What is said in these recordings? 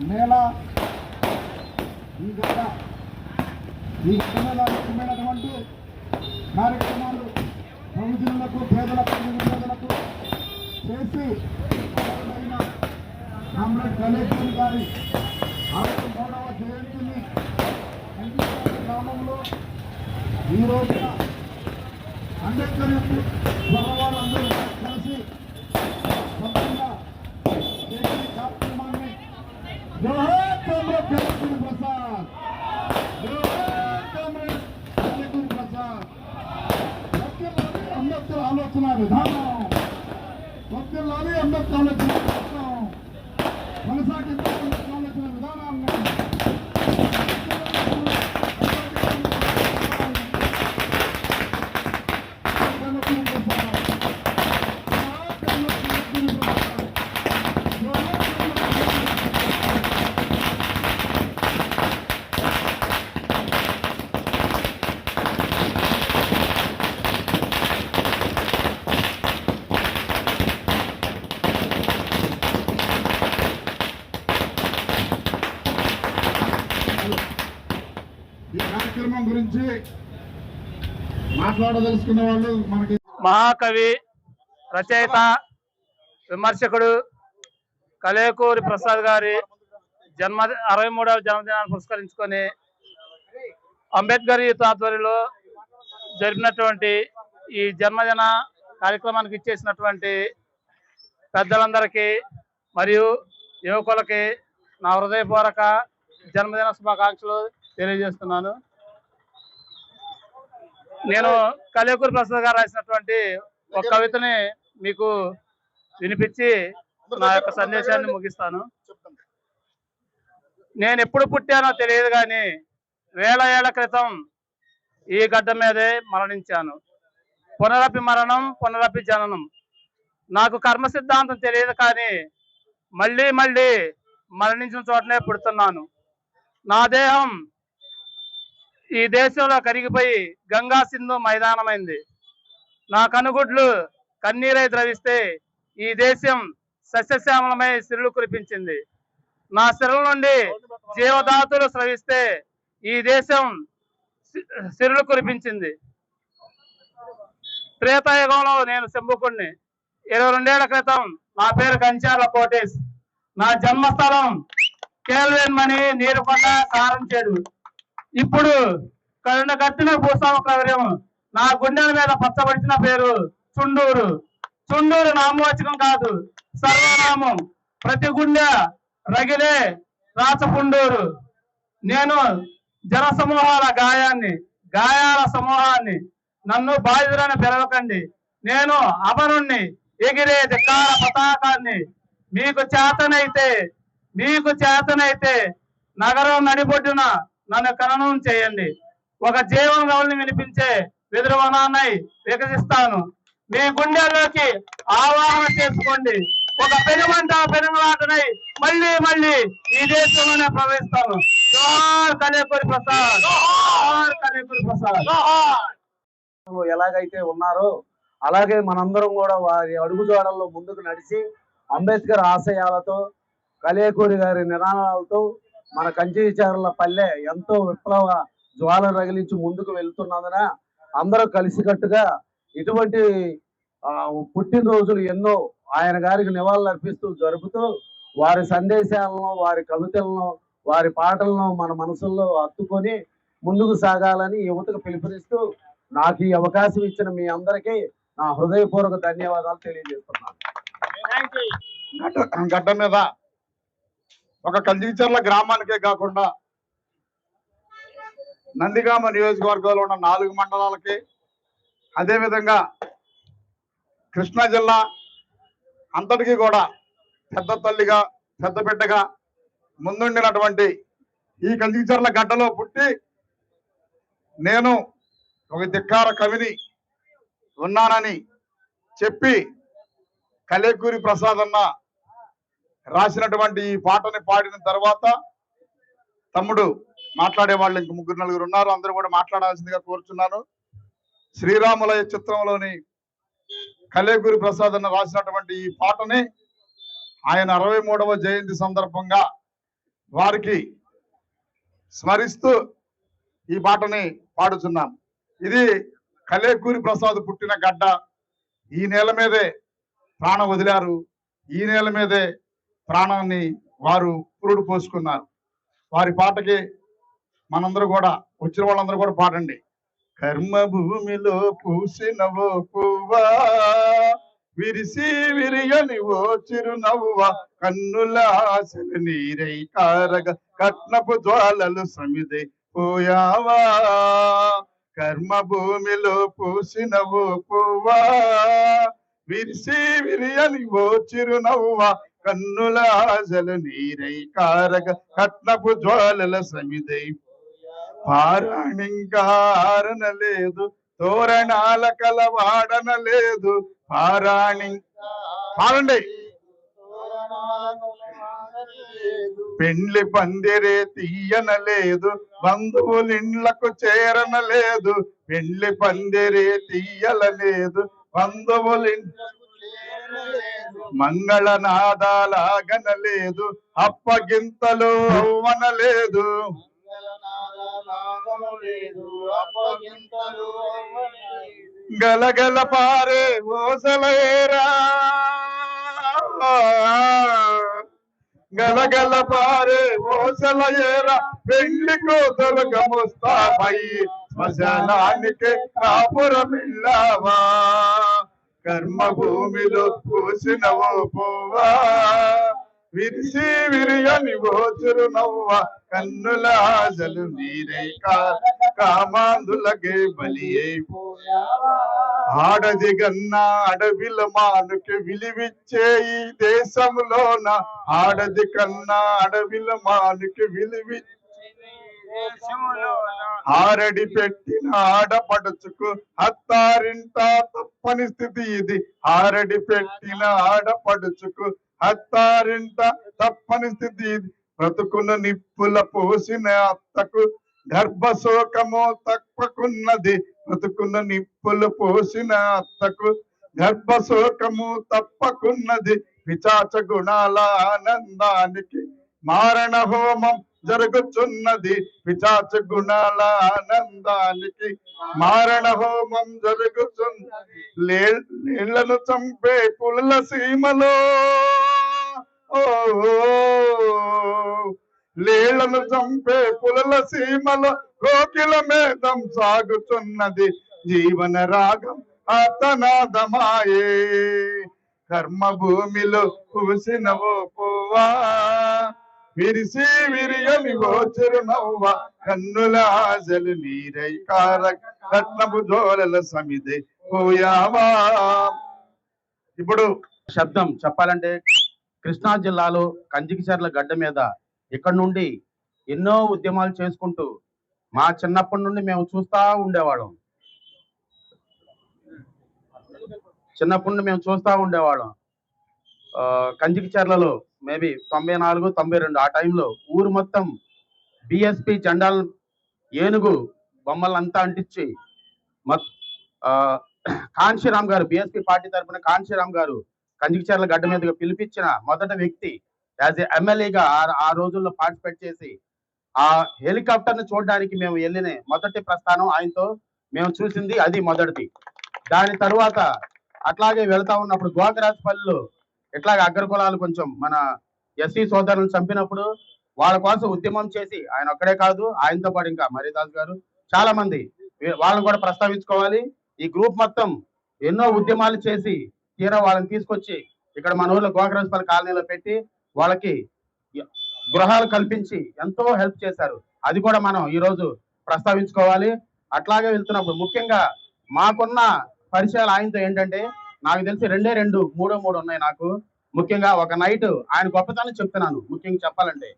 నేల ఈ గడ్డ ఈ కిందటువంటి కార్యక్రమాలు బహుజనులకు పేదలకు నిరుపేదలకు చేసి అమరులైన కామ్రేడ్ కలేశ్వరి గారి అరవై మూడవ జయంతిని గ్రామంలో ఈ రోజున అంబేద్కర్ యొక్క అందరూ కలిసి మొత్తంగా చేసి ఆలోచన విధానం వర్ధిల్లాలి అంబేద్కర్ ఆలోచన విధానం మాట్లాడదలుచుకున్న వాళ్ళు మనకి మహాకవి రచయిత విమర్శకుడు కలేకూరి ప్రసాద్ గారి జన్మ అరవై మూడవ జన్మదినాన్ని పురస్కరించుకొని అంబేద్కర్ యూత్ ఆధ్వర్యంలో జరిపినటువంటి ఈ జన్మదిన కార్యక్రమానికి ఇచ్చేసినటువంటి పెద్దలందరికీ మరియు యువకులకి నా హృదయపూర్వక జన్మదిన శుభాకాంక్షలు తెలియజేస్తున్నాను. నేను కలియకూరు ప్రసాద్ గారు రాసినటువంటి ఒక కవితని మీకు వినిపించి నా యొక్క సందేశాన్ని ముగిస్తాను. నేను ఎప్పుడు పుట్టానో తెలియదు కానీ వేల ఏళ్ళ క్రితం ఈ గడ్డ మీదే మరణించాను. పునరపి మరణం పునరపి జననం నాకు కర్మ సిద్ధాంతం తెలియదు కానీ మళ్ళీ మళ్ళీ మరణించిన చోటనే పుడుతున్నాను. నా దేహం ఈ దేశంలో కరిగిపోయి గంగా సింధు మైదానమైంది. నా కనుగుడ్లు కన్నీరై ద్రవిస్తే ఈ దేశం సస్యశ్యామలమై సిరులు కురిపించింది. నా సిరుల నుండి జీవధాతులు స్రవిస్తే ఈ దేశం సిరులు కురిపించింది. త్రేతాయుగంలో నేను శంభుకుణ్ణి. ఇరవై రెండేళ్ళ క్రితం నా పేరు కంచార్ల కోటేష్. నా జన్మస్థలం కేల్వేన్ మణి సారం చేడు ఇప్పుడు కరుణ కట్టిన భూస్వామ కౌర్యం నా గుండెల మీద పచ్చబడిచిన పేరు చుండూరు. చుండూరు నామవాచకం కాదు సర్వనామం. ప్రతి గుండె రగిలే రాచపుండూరు. నేను జన సమూహాల గాయాన్ని గాయాల సమూహాన్ని నన్ను బాధితులని పిలవకండి. నేను అమరుణ్ణి ఎగిరే ధిక్కార పతాకాన్ని మీకు చేతనైతే మీకు చేతనైతే నగరం నడిబొడ్డున నన్ను ఖననం చేయండి. ఒక జీవన గౌల్ని వినిపించే విద్రవనాన్నై వికసిస్తాను. మీ గుండెల్లోకి ఆవాహన చేసుకోండి. ఒక పెనుమంట పెనుమాటనై మళ్ళీ మళ్ళీ ఈ దేశంలోనే ప్రవేశిస్తాను. జోహార్ కలేపూరి ప్రసాద్. జోహార్ కలేపూరి ప్రసాద్. ఎలాగైతే ఉన్నారో అలాగే మనందరం కూడా వారి అడుగుజాడల్లో ముందుకు నడిచి అంబేద్కర్ ఆశయాలతో కలేకూరి గారి నినాదాలతో మన కంచిచారుల పల్లె ఎంతో విప్లవ జ్వాల రగిలించి ముందుకు వెళ్తున్నందున అందరూ కలిసికట్టుగా ఇటువంటి ఆ, పుట్టినరోజులు ఎన్నో ఆయన గారికి నివాళులు అర్పిస్తూ జరుపుతూ వారి సందేశాలను వారి కవితలను వారి పాటలను మన మనసుల్లో హత్తుకొని ముందుకు సాగాలని యువతకు పిలుపునిస్తూ నాకు ఈ అవకాశం ఇచ్చిన మీ అందరికీ నా హృదయపూర్వక ధన్యవాదాలు తెలియజేస్తున్నాను. గడ్డ మీద ఒక కందిచర్ల గ్రామానికే కాకుండా నందిగామ నియోజకవర్గంలో ఉన్న నాలుగు మండలాలకి అదేవిధంగా కృష్ణా జిల్లా అంతటికీ కూడా పెద్ద తల్లిగా పెద్ద బిడ్డగా ముందుండినటువంటి ఈ కందిచర్ల గడ్డలో పుట్టి నేను ఒక ధిక్కార కవిని ఉన్నానని చెప్పి కలేకూరి ప్రసాద్ అన్న రాసినటువంటి ఈ పాటని పాడిన తర్వాత తమ్ముడు మాట్లాడే వాళ్ళు ఇంక ముగ్గురు నలుగురు ఉన్నారు. అందరూ కూడా మాట్లాడాల్సిందిగా కోరుచున్నాను. శ్రీరాములయ చిత్రంలోని కలేకూరి ప్రసాద్ అన్న రాసినటువంటి ఈ పాటని ఆయన అరవై మూడవ జయంతి సందర్భంగా వారికి స్మరిస్తూ ఈ పాటని పాడుచున్నాం. ఇది కలేకూరి ప్రసాద్ పుట్టిన గడ్డ. ఈ నేల మీదే ప్రాణం వదిలారు. ఈ నేల మీదే ప్రాణాన్ని వారు పురుడు పోసుకున్నారు. వారి పాటకి మనందరూ కూడా వచ్చిన వాళ్ళందరూ కూడా పాడండి. కర్మభూమిలో పూసిన ఓ పువ్వా విరిసి విరియని ఓ చిరునవ్వా కన్నుల ఆశలు నీరై కారగ కట్నపు జ్వాలలు సమిది పోయావా. కర్మభూమిలో పూసిన ఓ పువ్వా విరిసి విరియని ఓ చిరునవ్వా కన్నుల ఆజల నీరై కారక కట్నపు జ్వాలల సమిదై. పారాణింకా ఆరనలేదు తోరణాల కలవాడనలేదు పారాణి పాడండి పెండ్లి పందిరే తీయనలేదు బంధువులిండ్లకు చేరనలేదు పెండ్లి పందిరే తీయలలేదు బంధువులిండ్ల మంగళనాదాలాగనలేదు అప్పగింతలు అనలేదు గలగల పారే ఓసలేరా. గలగల పారే ఓసలయేరా పెళ్ళి కూతురు గముస్తాపై శ్మశానానికి కాపురమిల్లావా కర్మ భూమిలో పూసినవో పోవా విరిసి విరియని ఓచురు నవ్వ కన్నుల ఆశలు నీరై కా కామాందులకే బలి ఆడది కన్నా అడవిల మానుకి విలువిచ్చే ఈ దేశంలోన ఆడది కన్నా అడవిల మానుకి విలువిచ్చే ఆరడి పెట్టిన ఆడపడుచుకు అత్తారింట తప్పని స్థితి ఇది. ఆరడి పెట్టిన ఆడపడుచుకు అత్తారింట తప్పని స్థితి ఇది. బ్రతుకున్న నిప్పుల పోసిన అత్తకు గర్భశోకము తప్పకున్నది. బ్రతుకున్న నిప్పులు పోసిన అత్తకు గర్భశోకము తప్పకున్నది. విచాచ గుణాల ఆనందానికి మారణ హోమం జరుగుతున్నది. పిచాచ గుణాల ఆనందానికి మారణ హోమం జరుగుతున్నది. నీళ్ళను చంపే పులుల సీమలో. ఓ చంపే పులుల సీమలో కోకిల మేధం సాగుతున్నది. జీవన రాగం అతనాదమాయే. కర్మ భూమిలో పూసిన ఓ పువ్వా. విరిసి విరియని గోచరు నవ్వ కన్నుల ఆశలు నీరై కార జోలల సమిదే పోయావా ఇప్పుడు శబ్దం చెప్పాలంటే కృష్ణా జిల్లాలో కంజికిచర్ల గడ్డ మీద ఇక్కడ నుండి ఎన్నో ఉద్యమాలు చేసుకుంటూ మా చిన్నప్పటి నుండి మేము చూస్తా ఉండేవాళ్ళం. చిన్నప్పటి నుండి మేము చూస్తా ఉండేవాళ్ళం. కంజికిచర్లలో మేబీ తొంభై నాలుగు తొంభై రెండు ఆ టైంలో ఊరు మొత్తం బిఎస్పి జెండాల ఏనుగు బొమ్మలంతా అంటించి మొత్ కాంశీరామ్ గారు బిఎస్పి పార్టీ తరఫున కాంశీరామ్ గారు కంచికిచర్ల గడ్డ మీదుగా పిలిపించిన మొదటి వ్యక్తి యాజ్ ఎ ఎమ్మెల్యేగా ఆ రోజుల్లో పార్టిసిపేట్ చేసి ఆ హెలికాప్టర్ని చూడడానికి మేము వెళ్ళిన మొదటి ప్రస్థానం ఆయనతో మేము చూసింది అది మొదటిది. దాని తరువాత అట్లాగే వెళ్తా ఉన్నప్పుడు గోకరాజపల్లిలో ఇట్లాగ అగ్రకులాలు కొంచెం మన ఎస్సీ సోదరులను చంపినప్పుడు వాళ్ళ కోసం ఉద్యమం చేసి ఆయన ఒక్కడే కాదు ఆయనతో పాటు ఇంకా మరిదాస్ గారు చాలా మంది. వాళ్ళని కూడా ప్రస్తావించుకోవాలి. ఈ గ్రూప్ మొత్తం ఎన్నో ఉద్యమాలు చేసి తీరా వాళ్ళని తీసుకొచ్చి ఇక్కడ మన ఊర్లో గోకరాజపల్లి కాలనీలో పెట్టి వాళ్ళకి గృహాలు కల్పించి ఎంతో హెల్ప్ చేశారు. అది కూడా మనం ఈ రోజు ప్రస్తావించుకోవాలి. అట్లాగే వెళ్తున్నప్పుడు ముఖ్యంగా మాకున్న పరిచయాలు ఆయనతో ఏంటంటే నాకు తెలిసి రెండే రెండు మూడో మూడు ఉన్నాయి నాకు. ముఖ్యంగా ఒక నైట్ ఆయన గొప్పతనం చెప్తున్నాను ముఖ్యంగా చెప్పాలంటే.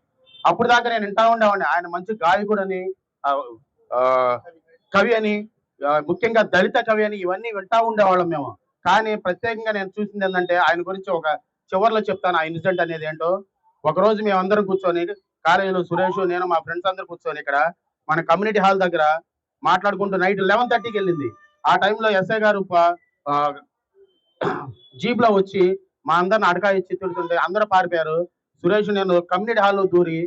అప్పుడు దాకా నేను వింటా ఉండేవాడిని. ఆయన మంచి గాయకుడని ఆ, కవి అని ముఖ్యంగా దళిత కవి అని ఇవన్నీ వింటా ఉండేవాళ్ళం మేము. కానీ ప్రత్యేకంగా నేను చూసింది ఏంటంటే ఆయన గురించి ఒక చివర్లో చెప్తాను ఆ ఇన్సిడెంట్ అనేది ఏంటో. ఒక రోజు మేము కూర్చొని కాలేజీలో సురేష్ నేను మా ఫ్రెండ్స్ అందరు కూర్చొని ఇక్కడ మన కమ్యూనిటీ హాల్ దగ్గర మాట్లాడుకుంటూ నైట్ లెవెన్ థర్టీకి వెళ్ళింది. ఆ టైంలో ఎస్ఐ గారు జీప్లో జీప్లో వచ్చి మా అందరిని అడకా ఇచ్చి తిడుతుంటే అందరూ పారిపోయారు. సురేష్ నేను కమ్యూనిటీ హాల్లో దూరి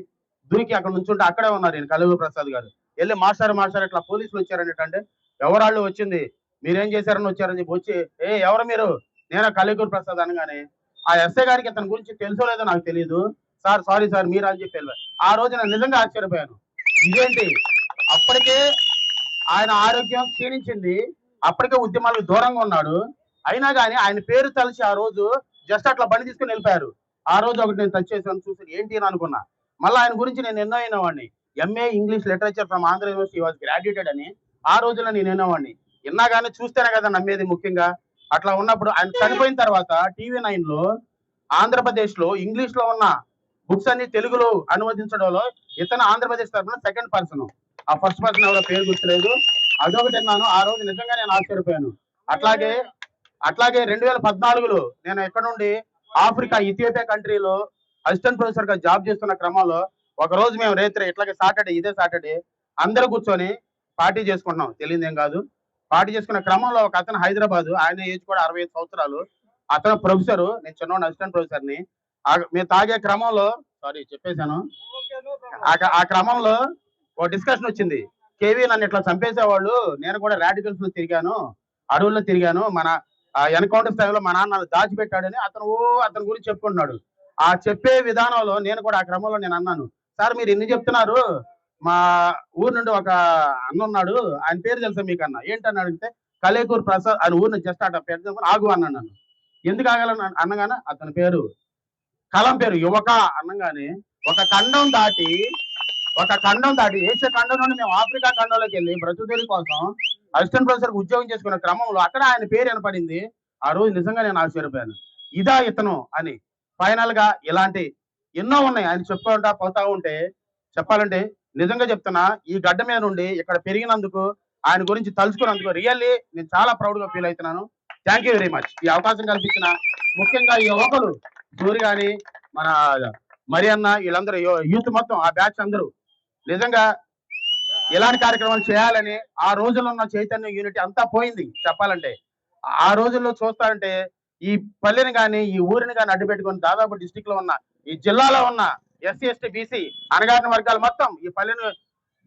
దూరికి అక్కడ నుంచుంటే అక్కడే ఉన్నారు నేను కల్లూరి ప్రసాద్ గారు. వెళ్ళి మాస్టర్ మాస్టర్ ఇట్లా పోలీసులు వచ్చారనేటంటే ఎవరాళ్ళు వచ్చింది? మీరేం చేశారని వచ్చారని చెప్పి వచ్చి ఏ ఎవరు మీరు? నేను కలిగూరు ప్రసాద్ అనగానే ఆ ఎస్ఐ గారికి అతని గురించి తెలుసో లేదో నాకు తెలియదు సార్ సారీ సార్ మీరు అని చెప్పి ఆ రోజు నేను నిజంగా ఆశ్చర్యపోయాను. ఇదేంటి? అప్పటికే ఆయన ఆరోగ్యం క్షీణించింది. అప్పటికే ఉద్యమాలకు దూరంగా ఉన్నాడు. అయినా కానీ ఆయన పేరు తలిచి ఆ రోజు జస్ట్ అట్లా బండి తీసుకుని వెళ్ళిపోయారు. ఆ రోజు ఒకటి నేను టచ్ చేశాను చూసి ఏంటి అని అనుకున్నా. మళ్ళీ ఆయన గురించి నేను ఎన్నో అయినవాడిని MA English literature from Andhra university was graduated అని ఆ రోజుల్లో నేను ఎన్నోవాడిని విన్నా కానీ చూస్తేనే కదా నమ్మేది ముఖ్యంగా. అట్లా ఉన్నప్పుడు ఆయన చనిపోయిన తర్వాత టీవీ నైన్లో ఆంధ్రప్రదేశ్లో ఇంగ్లీష్లో ఉన్న బుక్స్ అన్ని తెలుగులో అనువదించడంలో ఇతను ఆంధ్రప్రదేశ్ తరఫున సెకండ్ పర్సన్ ఆ ఫస్ట్ పర్సన్ ఎవరో పేరు గుర్తులేదు. అదొకటి విన్నాను. ఆ రోజు నిజంగా నేను ఆశ్చర్యపోయాను. అట్లాగే అట్లాగే రెండు వేల పద్నాలుగులో నేను ఎక్కడ నుండి ఆఫ్రికా ఇథియోపియా కంట్రీలో అసిస్టెంట్ ప్రొఫెసర్గా జాబ్ చేస్తున్న క్రమంలో ఒక రోజు మేము రేత్రి ఇట్లాగే సాటర్డే ఇదే సాటర్డే అందరూ కూర్చొని పార్టీ చేసుకుంటున్నాం. తెలియదు ఏం కాదు. పార్టీ చేసుకున్న క్రమంలో ఒక అతను హైదరాబాద్ ఆయన ఏజ్ కూడా అరవై ఐదు సంవత్సరాలు. అతను ప్రొఫెసర్ నేను చిన్న అసిస్టెంట్ ప్రొఫెసర్ని మేము తాగే క్రమంలో సారీ చెప్పేశాను. ఆ- ఆ క్రమంలో ఒక డిస్కషన్ వచ్చింది. కేవీ నన్ను ఇట్లా చంపేసేవాళ్ళు నేను కూడా రాడికల్స్లో తిరిగాను అడవుల్లో తిరిగాను మన ఎన్కౌంటర్ స్థాయిలో మా నాన్న దాచిపెట్టాడని అతను ఓ అతని గురించి చెప్పుకుంటున్నాడు. ఆ చెప్పే విధానంలో నేను కూడా ఆ క్రమంలో నేను అన్నాను సార్ మీరు ఎన్ని చెప్తున్నారు. మా ఊరు నుండి ఒక అన్న ఉన్నాడు ఆయన పేరు తెలుసా మీకు అన్న? ఏంటని అడిగితే కలేకూరు ప్రసాద్ ఆయన ఊరిని జస్ట్ అట పేరు ఆగు అన్నాను నన్ను. ఎందుకు ఆగాలని అన్నగానే అతని పేరు కలం పేరు యువక అనగానే ఒక ఖండం దాటి ఒక ఖండం దాటి ఏషియా ఖండం నుండి మేము ఆఫ్రికా ఖండంలోకి వెళ్ళి బ్రతుకుదేరి కోసం అసిస్టెంట్ ప్రొఫెసర్ ఉద్యోగం చేసుకున్న క్రమంలో అక్కడ ఆయన పేరు వినపడింది. ఆ రోజు నిజంగా నేను ఆశ్చర్యపోయాను. ఇదా ఇతను అని. ఫైనల్గా ఇలాంటి ఎన్నో ఉన్నాయి. ఆయన చెప్పుకుంటా పోతా ఉంటే చెప్పాలంటే నిజంగా చెప్తున్నా ఈ గడ్డ మీద నుండి ఇక్కడ పెరిగినందుకు ఆయన గురించి తలుచుకున్నందుకు రియల్లీ నేను చాలా ప్రౌడ్గా ఫీల్ అవుతున్నాను. Thank you very much. ఈ అవకాశం కల్పించిన ముఖ్యంగా ఈ యువకులు సూరి గాని మన మరి అన్న వీళ్ళందరూ యూత్ మొత్తం ఆ బ్యాచ్ అందరూ నిజంగా ఇలాంటి కార్యక్రమాలు చేయాలని ఆ రోజుల్లో ఉన్న చైతన్య యూనిటీ అంతా పోయింది చెప్పాలంటే. ఆ రోజుల్లో చూస్తారంటే ఈ పల్లెని కానీ ఈ ఊరిని కానీ అడ్డుపెట్టుకుని దాదాపు డిస్టిక్లో ఉన్న ఈ జిల్లాలో ఉన్న ఎస్సీ ఎస్టీ బీసీ అనగారిన వర్గాలు మొత్తం ఈ పల్లెని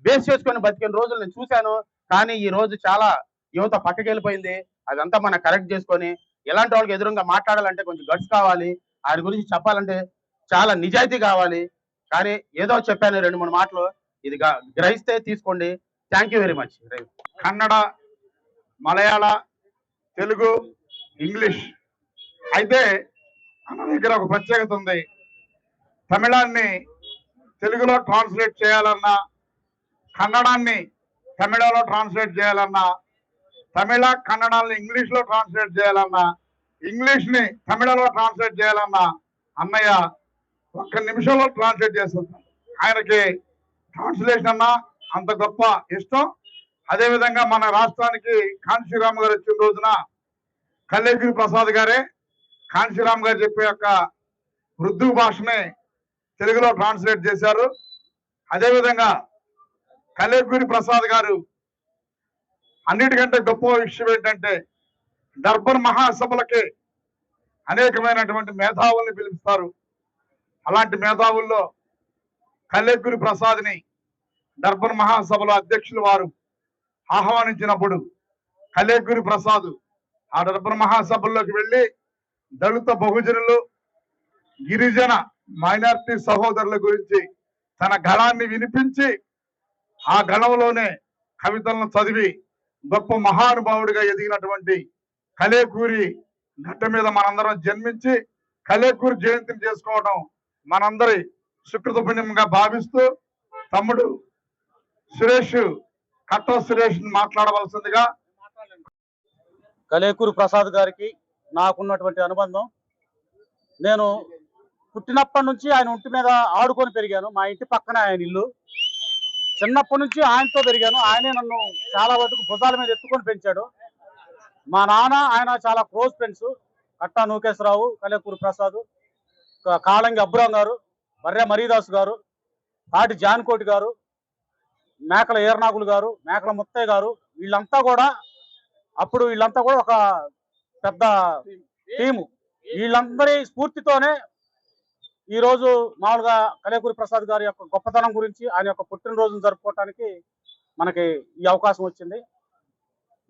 బేస్ చేసుకొని బతికిన రోజులు నేను చూశాను. కానీ ఈ రోజు చాలా యువత పక్కకి వెళ్ళిపోయింది. అదంతా మనం కరెక్ట్ చేసుకొని ఇలాంటి వాళ్ళకి ఎదురుగా మాట్లాడాలంటే కొంచెం గట్స్ కావాలి. ఆయన గురించి చెప్పాలంటే చాలా నిజాయితీ కావాలి. కానీ ఏదో చెప్పాను రెండు మూడు మాటలు. ఇది గ్రహిస్తే తీసుకోండి. Thank you very much Kannada Malayalam Telugu English. అయితే అన్న దగ్గర ఒక ప్రత్యేకత ఉంది. తమిళాన్ని తెలుగులో ట్రాన్స్లేట్ చేయాలన్నా కన్నడాన్ని తమిళలో ట్రాన్స్లేట్ చేయాలన్నా తమిళ కన్నడాన్ని ఇంగ్లీష్లో ట్రాన్స్లేట్ చేయాలన్నా ఇంగ్లీష్ని తమిళలో ట్రాన్స్లేట్ చేయాలన్నా అన్నయ్య ఒక్క నిమిషంలో ట్రాన్స్లేట్ చేస్తున్నాను ఆయనకి ట్రాన్స్లేషన్ అన్నా అంత గొప్ప ఇష్టం. అదేవిధంగా మన రాష్ట్రానికి కాంశీరామ్ గారు వచ్చిన రోజున కల్లేగిరి ప్రసాద్ గారే కాంశీరామ్ గారు చెప్పే యొక్క ఉర్దూ భాషని తెలుగులో ట్రాన్స్లేట్ చేశారు. అదేవిధంగా కల్లేగిరి ప్రసాద్ గారు అన్నిటికంటే గొప్ప విషయం ఏంటంటే దర్బర్ మహాసభలకి అనేకమైనటువంటి మేధావుల్ని పిలుస్తారు అలాంటి మేధావుల్లో కల్లెగురి ప్రసాద్ని డర్బన్ మహాసభలో అధ్యక్షులు వారు ఆహ్వానించినప్పుడు కలేగురి ప్రసాద్ ఆ డర్బన్ మహాసభల్లోకి వెళ్ళి దళిత బహుజనులు గిరిజన మైనార్టీ సహోదరుల గురించి తన గళాన్ని వినిపించి ఆ గళంలోనే కవితలను చదివి గొప్ప మహానుభావుడిగా ఎదిగినటువంటి కలేకూరి గట్ట మీద మనందరం జన్మించి కలేకూరి జయంతిని చేసుకోవడం మనందరి సుకృత పుణ్యంగా భావిస్తూ తమ్ముడు సురేష్ కట్ట సురేష్ మాట్లాడవలసిందిగా కలేకూరు ప్రసాద్ గారికి నాకున్నటువంటి అనుబంధం. నేను పుట్టినప్పటి నుంచి ఆయన ఒంటి మీద ఆడుకొని పెరిగాను. మా ఇంటి పక్కనే ఆయన ఇల్లు. చిన్నప్పటి నుంచి ఆయనతో పెరిగాను. ఆయనే నన్ను చాలా వరకు భుజాల మీద ఎత్తుకొని పెంచాడు. మా నాన్న ఆయన చాలా క్లోజ్ ఫ్రెండ్స్. కట్టా నూకేశ్వరరావు కలేకూరు ప్రసాద్ కాళంగి అబ్బురావు గారు. బర్రె మరీదాస్ గారు తాటి జాన్కోటి గారు మేకల ఏర్నాగులు గారు మేకల ముత్తయ్య గారు వీళ్ళంతా కూడా అప్పుడు వీళ్ళంతా కూడా ఒక పెద్ద టీము. వీళ్ళందరి స్ఫూర్తితోనే ఈ రోజు మామూలుగా కలేకూరి ప్రసాద్ గారి యొక్క గొప్పతనం గురించి ఆయన యొక్క పుట్టినరోజును జరుపుకోవటానికి మనకి ఈ అవకాశం వచ్చింది.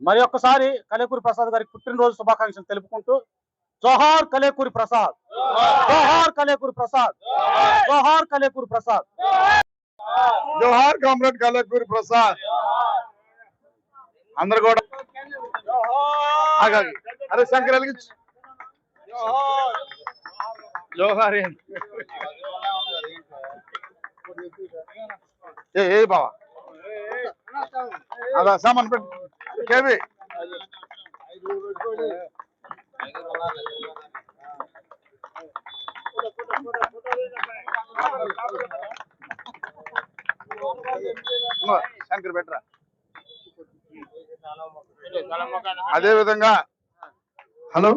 మరి ఒక్కసారి కలేకూరి ప్రసాద్ గారికి పుట్టినరోజు శుభాకాంక్షలు తెలుపుకుంటూ జోహార్ కలేకూరి ప్రసాద్ జోహార్ కలేకూరి ప్రసాద్ జోహార్ కలేకూరి ప్రసాద్ జోహార్ కామ్రేడ్ కలకూరి ప్రసాద్ అందరు కూడా ఆగాగి. అరే శంకర్ వెలిగించు. జోహార్ ఏంటి? ఏ ఏ బావా అదా సామాన్ పెట్టు కేవి ఇదిగో, శంకర్ పెట్టరా? అదే విధంగా హలో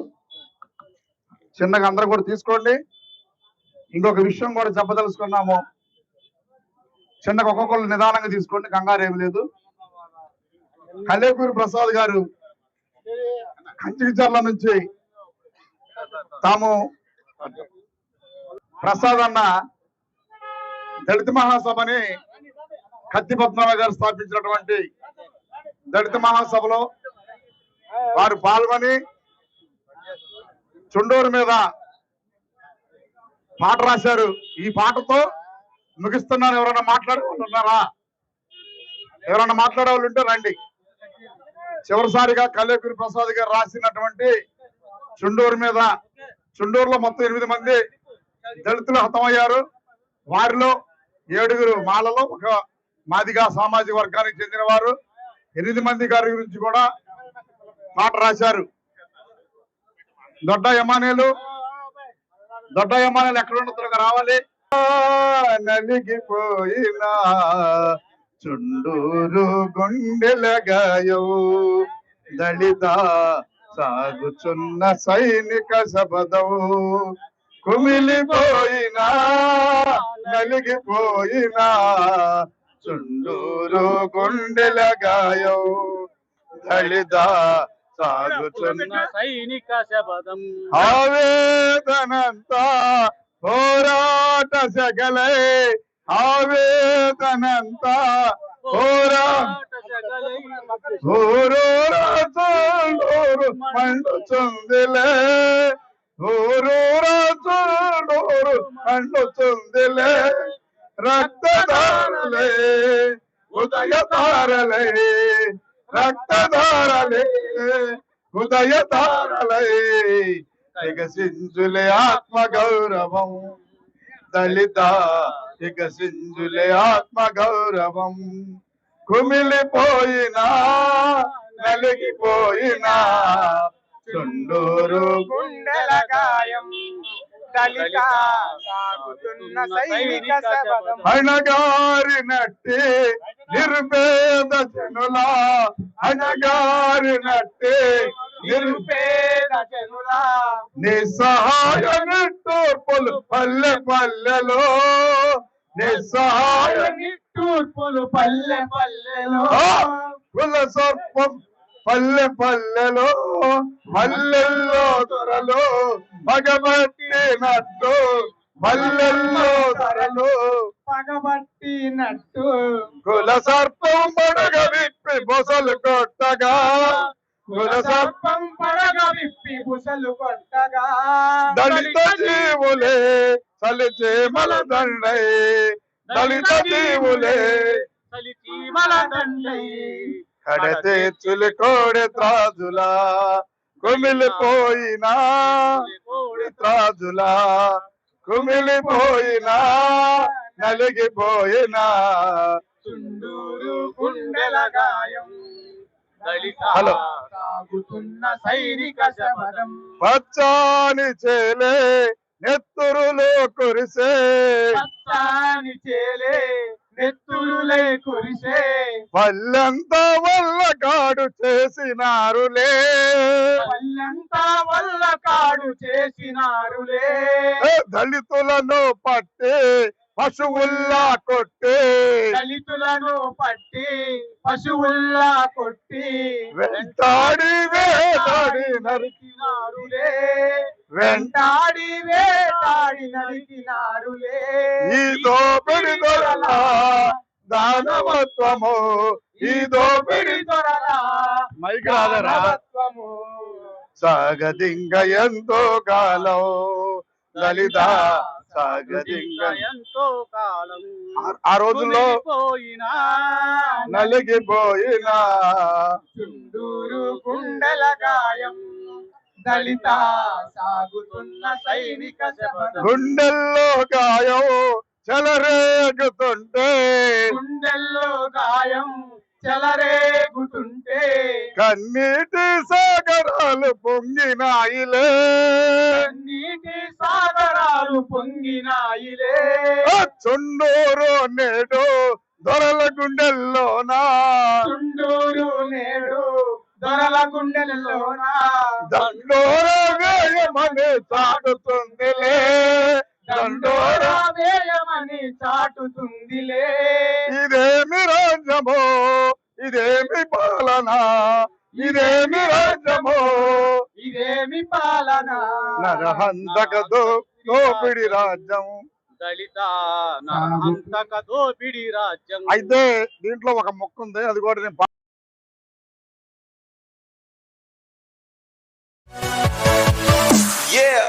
చిన్నగా అందరూ కూడా తీసుకోండి. ఇంకొక విషయం కూడా చెప్పదలుచుకున్నాము. చిన్నగా ఒక్కొక్కరు నిదానంగా తీసుకోండి కంగారు ఏమి లేదు. కలేకూరి ప్రసాద్ గారు కంచికిచర్ల నుంచి తాము ప్రసాద్ అన్న దళిత మహాసభని కత్తి పద్మనాభ గారు స్థాపించినటువంటి దళిత మహాసభలో వారు పాల్గొని చుండూరు మీద పాట రాశారు. ఈ పాటతో ముగిస్తున్నాను. ఎవరైనా మాట్లాడుకుంటున్నారా? ఎవరైనా మాట్లాడే వాళ్ళు ఉంటే రండి. చివరిసారిగా కల్లేకూరి ప్రసాద్ గారు రాసినటువంటి చుండూరు మీద చుండూరులో మొత్తం ఎనిమిది మంది దళితులు హతమయ్యారు. వారిలో ఏడుగురు మాలలో ఒక మాదిగా సామాజిక వర్గానికి చెందిన వారు ఎనిమిది మంది గారి గురించి కూడా పాట రాశారు. దొడ్డ యమానేలు దొడ్డ యమానేలు ఎక్కడ రావాలి. నలిగిపోయినా చుండూరు గుండెలగాయో దళిత సాగుచున్న సైనిక శబదవు కుమిలిపోయినా నలిగిపోయినా. చుండూరు గుండెల గాయో దళిత సాగుచున్న సైనిక శబదం ఆవేదనంతా పోరాట సగలే ఆవేదనంతా పోరాట ఊరూరు మండుచుందిలే ఊరూరు మండుచుందిలే రక్తధారలే ఉదయ తారలే రక్తధారలే ఉదయ తారలై వికసించులే ఆత్మ గౌరవం దళిత వికసించులే ఆత్మ గౌరవం కుమిలిపోయినా నలిగిపోయినా. చుండూరు గుండెల గాయం దళిత సాగుతున్న సైనిక శబదం అణగారినట్టి నిర్భేద జనుల అణగారినట్టి నిర్భేద జనుల. నిస్సహాయ నిట్టూర్పులు పల్లె పల్లెలో నిస్సహాయ నిట్టూర్పులు పల్లె పల్లెలో! కుల సర్పం పల్లె పల్లెలో పల్లెల్లో దొరలు పగబట్టినట్టు పల్లెల్లో ధరలు. పగబట్టినట్టు కుల సర్పం పడగ విప్పి బొసలు కొట్టగా. కుల సర్పం పడగ విప్పి బుసలు కొట్టగా. దళిత జీవులే చలిచే మల దండై. దళిత జీవులే చలిచీమల దండై కడతే చులి కోడె త్రాజులా కుమిలిపోయినా కోడి త్రాజులా కుమిలిపోయినా నలిగిపోయినా చుండూరు గుండెల గాయం దళిత హలో. సాగుతున్న సైనిక శబదం పచ్చాని చేలే నెత్తురులో కురిసే. చేలే నెత్తురులే కురిసే. పల్లెంతా వల్ల కాడు చేసినారులే. పల్లంతా వల్ల కాడు చేసినారులే. దళితులను పట్టి పశువుల్లా కొట్టి దళితులను పట్టి పశువుల్లా కొట్టి వెంటాడి వేటాడి నరికి నరికినారులే వెంటాడి వెంటాడి నరికినారులే. ఈ దోపిడి దొరల దానవత్వము ఈ దోపిడి దొరల మానవత్వము. సాగదింగ ఎంతో కాలం లలిత సాగదింగ ఎంతో కాలం ఆ- రోజుల్లో పోయినా నలిగిపోయిన. చుండూరు గుండెల గాయం. దళిత సాగుతున్న సైనిక గుండెల్లో గాయం చెలరేగుతుంటే. గుండెల్లో గాయం చెలరేగుతుంటే కన్నీటి సాగరాలు పొంగినాయిలే. నీటి సాగరాలు పొంగినాయిలే. చుండూరు నేడు దొరల గుండెల్లోనా? చుండూరు నేడు దొరల గుండెలలోన? దండోర వేయమని చాటుతుందిలే. దండోర దండోరా వేయమని చాటుతుందిలే. ఇదేమి రాజ్యమో? ఇదేమి పాలన? ఇదేమి రాజ్యమో? ఇదేమి పాలన? నరహంతక దో- దోపిడి రాజ్యం. దళిత దోపిడి రాజ్యం. అయితే దీంట్లో ఒక మొక్క ఉంది అది కూడా నేను Yeah.